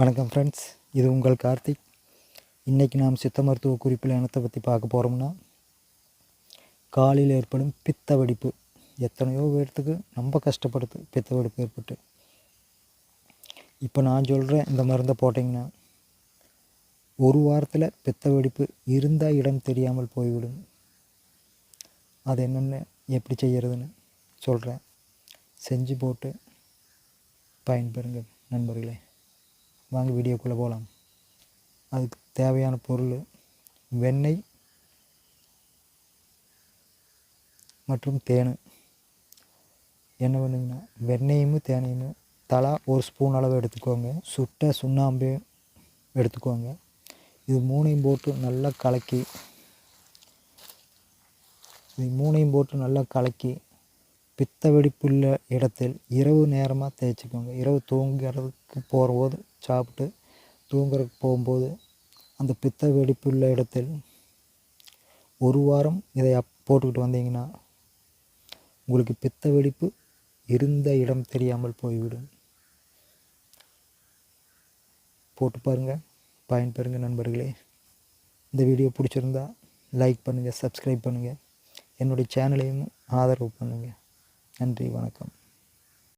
வணக்கம் ஃப்ரெண்ட்ஸ் இது உங்கள் கார்த்திக். இன்றைக்கி நாம் சித்த மருத்துவ குறிப்பில் இனத்தை பற்றி பார்க்க போகிறோம்னா காலில் ஏற்படும் பித்த வெடிப்பு. எத்தனையோ பேர்த்துக்கு ரொம்ப கஷ்டப்படுது பித்த வெடிப்பு ஏற்பட்டு. இப்போ நான் சொல்கிறேன் இந்த மருந்தை போட்டிங்கன்னா ஒரு வாரத்தில் பித்த வெடிப்பு இருந்தால் இடம் தெரியாமல் போய்விடும். அது என்னென்ன எப்படி செய்கிறதுன்னு சொல்கிறேன் செஞ்சு போட்டு பயன்பெறுங்கள் நண்பர்களே. வாங்க வீடியோக்குள்ளே போகலாம் அதுக்கு தேவையான பொருள் வெண்ணெய் மற்றும் தேன். என்ன பண்ணுங்கன்னா வெண்ணெயும் தேனையும் தலா ஒரு ஸ்பூன் அளவு எடுத்துக்கோங்க. சுட்ட சுண்ணாம்பு எடுத்துக்கோங்க. இது மூணையும் போட்டு நல்லா கலக்கி இது மூணையும் போட்டு நல்லா கலக்கி பித்த வெடிப்புள்ள இடத்தில் இரவு நேரமாக தேய்ச்சிக்கோங்க. இரவு தூங்குறதுக்கு போகும்போது சாப்பிட்டு தூங்குறதுக்கு போகும்போது அந்த பித்த வெடிப்புள்ள இடத்தில் ஒரு வாரம் இதை அப் போட்டுக்கிட்டு வந்தீங்கன்னா உங்களுக்கு பித்த வெடிப்பு இருந்த இடம் தெரியாமல் போய்விடும். போட்டு பாருங்கள் பயன்பெறுங்க நண்பர்களே. இந்த வீடியோ பிடிச்சிருந்தா லைக் பண்ணுங்கள் சப்ஸ்கிரைப் பண்ணுங்கள் என்னுடைய சேனலையும் ஆதரவு பண்ணுங்கள் நன்றி வணக்கம்.